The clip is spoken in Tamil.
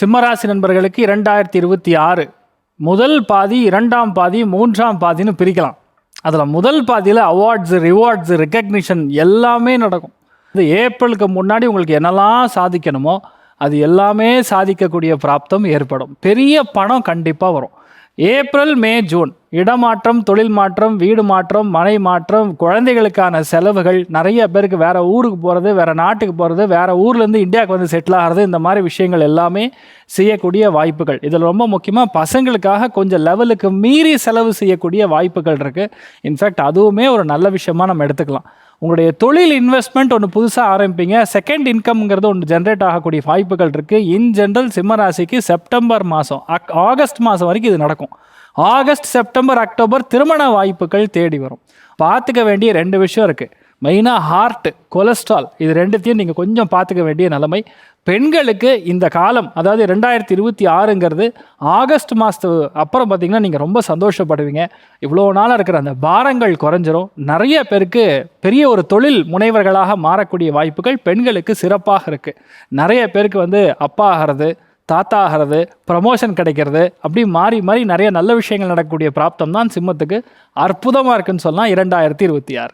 சிம்மராசி நண்பர்களுக்கு இரண்டாயிரத்தி இருபத்தி ஆறு. முதல் பாதி இரண்டாம் பாதி மூன்றாம் பாதின்னு பிரிக்கலாம். அதில் முதல் பாதியில் அவார்ட்ஸு ரிவார்ட்ஸு ரெக்கக்னிஷன் எல்லாமே நடக்கும். இது ஏப்ரலுக்கு முன்னாடி உங்களுக்கு என்னெல்லாம் சாதிக்கணுமோ அது எல்லாமே சாதிக்கக்கூடிய பிராப்தம் ஏற்படும். பெரிய பணம் கண்டிப்பாக வரும். April May June. இடமாற்றம் தொழில் மாற்றம் வீடு மாற்றம் மனை மாற்றம் குழந்தைகளுக்கான செலவுகள் நிறைய பேருக்கு வேற ஊருக்கு போகிறது வேற நாட்டுக்கு போகிறது வேற ஊர்லேருந்து இந்தியாவுக்கு வந்து செட்டில் ஆகிறது இந்த மாதிரி விஷயங்கள் எல்லாமே செய்யக்கூடிய வாய்ப்புகள். இதில் ரொம்ப முக்கியமாக பசங்களுக்காக கொஞ்சம் லெவலுக்கு மீறி செலவு செய்யக்கூடிய வாய்ப்புகள் இருக்குது இன்ஃபேக்ட் அதுவுமே ஒரு நல்ல விஷயமா நம்ம எடுத்துக்கலாம். உங்களுடைய தொழில் இன்வெஸ்ட்மெண்ட் ஒன்று புதுசாக ஆரம்பிப்பீங்க. செகண்ட் இன்கம்ங்கிறது ஒன்று ஜென்ரேட் ஆகக்கூடிய வாய்ப்புகள் இருக்குது இன் ஜென்ரல் சிம்மராசிக்கு செப்டம்பர் மாதம் அக் ஆகஸ்ட் மாதம் வரைக்கும் இது நடக்கும். ஆகஸ்ட் செப்டம்பர் அக்டோபர் திருமண வாய்ப்புகள் தேடி வரும். பார்த்துக்க வேண்டிய ரெண்டு விஷயம் இருக்குது மெயினாக ஹார்ட்டு கொலஸ்ட்ரால் இது ரெண்டுத்தையும் நீங்கள் கொஞ்சம் பார்த்துக்க வேண்டிய நிலைமை. பெண்களுக்கு இந்த காலம் அதாவது ரெண்டாயிரத்தி இருபத்தி ஆறுங்கிறது ஆகஸ்ட் மாதத்து அப்புறம் பார்த்தீங்கன்னா நீங்கள் ரொம்ப சந்தோஷப்படுவீங்க. இவ்வளோ நாளாக இருக்கிற அந்த பாரங்கள் குறைஞ்சிரும். நிறைய பேருக்கு பெரிய ஒரு தொழில் முனைவர்களாக மாறக்கூடிய வாய்ப்புகள் பெண்களுக்கு சிறப்பாக இருக்குது நிறைய பேருக்கு வந்து அப்பா ஆகிறது தாத்தா ஆகிறது ப்ரமோஷன் கிடைக்கிறது அப்படி மாறி மாறி நிறைய நல்ல விஷயங்கள் நடக்கக்கூடிய பிராப்தம் தான் சிம்மத்துக்கு அற்புதமாக இருக்குன்னு சொல்லலாம் இரண்டாயிரத்தி இருபத்தி ஆறு.